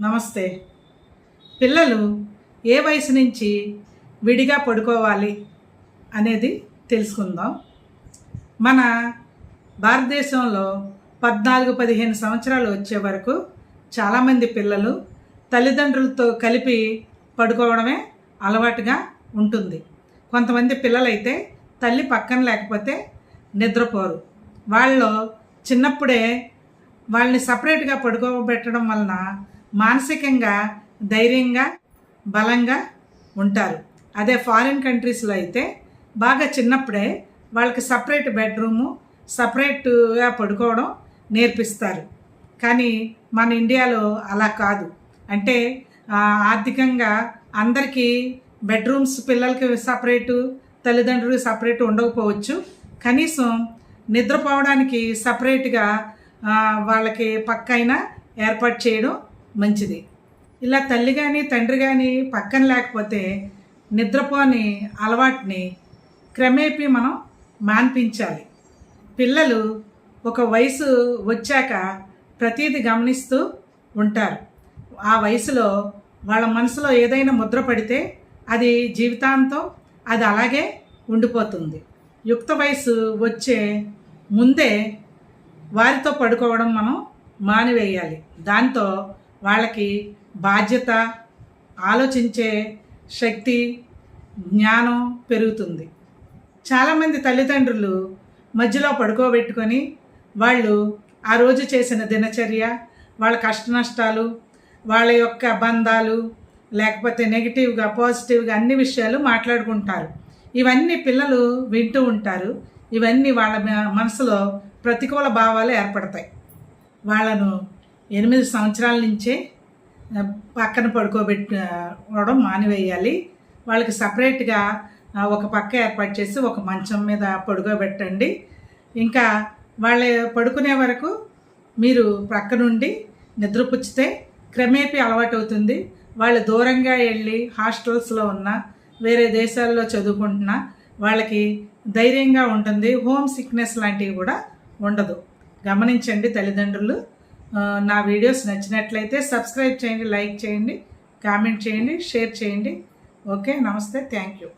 నమస్తే. పిల్లలు ఏ వయసు నుంచి విడిగా పడుకోవాలి అనేది తెలుసుకుందాం. మన భారతదేశంలో పద్నాలుగు పదిహేను సంవత్సరాలు వచ్చే వరకు చాలామంది పిల్లలు తల్లిదండ్రులతో కలిపి పడుకోవడమే అలవాటుగా ఉంటుంది. కొంతమంది పిల్లలైతే తల్లి పక్కన లేకపోతే నిద్రపోరు. వాళ్ళు చిన్నప్పుడే వాళ్ళని సపరేట్గా పడుకోబెట్టడం వలన మానసికంగా ధైర్యంగా బలంగా ఉంటారు. అదే ఫారిన్ కంట్రీస్లో అయితే బాగా చిన్నప్పుడే వాళ్ళకి సపరేట్ బెడ్రూము సపరేట్గా పడుకోవడం నేర్పిస్తారు. కానీ మన ఇండియాలో అలా కాదు. అంటే ఆర్థికంగా అందరికీ బెడ్రూమ్స్ పిల్లలకి సపరేటు తల్లిదండ్రులు సపరేట్ ఉండకపోవచ్చు. కనీసం నిద్రపోవడానికి సపరేట్గా వాళ్ళకి పక్కైనా ఏర్పాటు చేయడం మంచిది. ఇలా తల్లి కానీ తండ్రి కానీ పక్కన లేకపోతే నిద్రపోని అలవాటుని క్రమేపీ మనం మాన్పించాలి. పిల్లలు ఒక వయసు వచ్చాక ప్రతీది గమనిస్తూ ఉంటారు. ఆ వయసులో వాళ్ళ మనసులో ఏదైనా ముద్ర పడితే అది జీవితాంతం అది అలాగే ఉండిపోతుంది. యుక్త వయసు వచ్చే ముందే వారితో పడుకోవడం మనం మానివేయాలి. దాంతో వాళ్ళకి బాధ్యత ఆలోచించే శక్తి జ్ఞానం పెరుగుతుంది. చాలామంది తల్లిదండ్రులు మధ్యలో పడుకోబెట్టుకొని వాళ్ళు ఆ రోజు చేసిన దినచర్య వాళ్ళ కష్ట నష్టాలు వాళ్ళ యొక్క బంధాలు లేకపోతే నెగిటివ్గా పాజిటివ్గా అన్ని విషయాలు మాట్లాడుకుంటారు. ఇవన్నీ పిల్లలు వింటూ ఉంటారు. ఇవన్నీ వాళ్ళ మనసులో ప్రతికూల భావాలు ఏర్పడతాయి. వాళ్ళను ఎనిమిది సంవత్సరాల నుంచే పక్కన పడుకోబెట్టుకోవడం మానివేయాలి. వాళ్ళకి సపరేట్గా ఒక పక్క ఏర్పాటు చేసి ఒక మంచం మీద పడుకోబెట్టండి. ఇంకా వాళ్ళ పడుకునే వరకు మీరు ప్రక్క నుండి నిద్రపుచ్చితే క్రమేపీ అలవాటు అవుతుంది వాళ్ళు దూరంగా వెళ్ళి హాస్టల్స్లో ఉన్న వేరే దేశాల్లో చదువుకుంటున్నా వాళ్ళకి ధైర్యంగా ఉంటుంది. హోమ్ సిక్నెస్ లాంటివి కూడా ఉండదు. గమనించండి తల్లిదండ్రులు. నా వీడియోస్ నచ్చినట్లయితే సబ్స్క్రైబ్ చేయండి లైక్ చేయండి కామెంట్ చేయండి షేర్ చేయండి. ఓకే నమస్తే థ్యాంక్ యూ.